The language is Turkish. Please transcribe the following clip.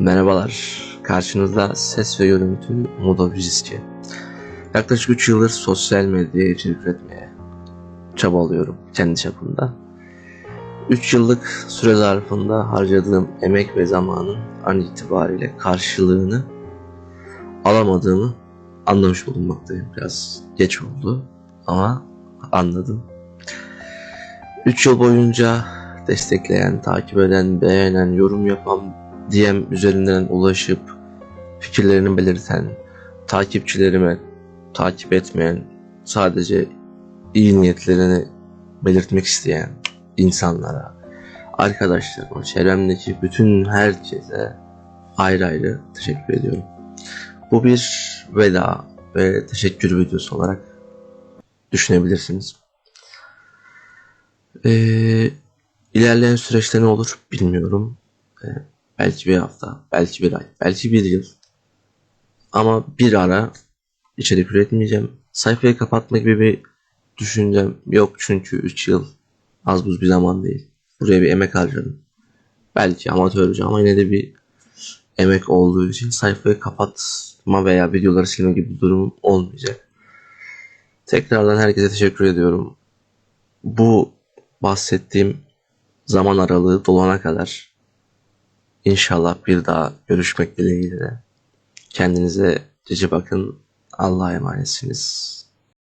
Merhabalar. Karşınızda ses ve görüntü Modovizisçi. Yaklaşık 3 yıldır sosyal medyaya içerik üretmeye çabalıyorum kendi çapımda. 3 yıllık süre zarfında harcadığım emek ve zamanın an itibariyle karşılığını alamadığımı anlamış bulunmaktayım. Biraz geç oldu ama anladım. 3 yıl boyunca destekleyen, takip eden, beğenen, yorum yapan, DM üzerinden ulaşıp fikirlerini belirten, takipçilerime takip etmeyen, sadece iyi niyetlerini belirtmek isteyen insanlara, arkadaşlarıma, çevremdeki bütün herkese ayrı ayrı teşekkür ediyorum. Bu bir veda ve teşekkür videosu olarak düşünebilirsiniz. Ee, ilerleyen süreçte ne olur bilmiyorum. Ee, belki bir hafta, belki bir ay, belki bir yıl. Ama bir ara içerik üretmeyeceğim. Sayfayı kapatma gibi bir düşüncem yok çünkü 3 yıl az buz bir zaman değil. Buraya bir emek harcadım. Belki amatörce ama yine de bir emek olduğu için sayfayı kapatma veya videoları silme gibi bir durum olmayacak. Tekrardan herkese teşekkür ediyorum. Bu bahsettiğim zaman aralığı dolana kadar inşallah bir daha görüşmek dileğiyle. Kendinize cici bakın. Allah'a emanetsiniz.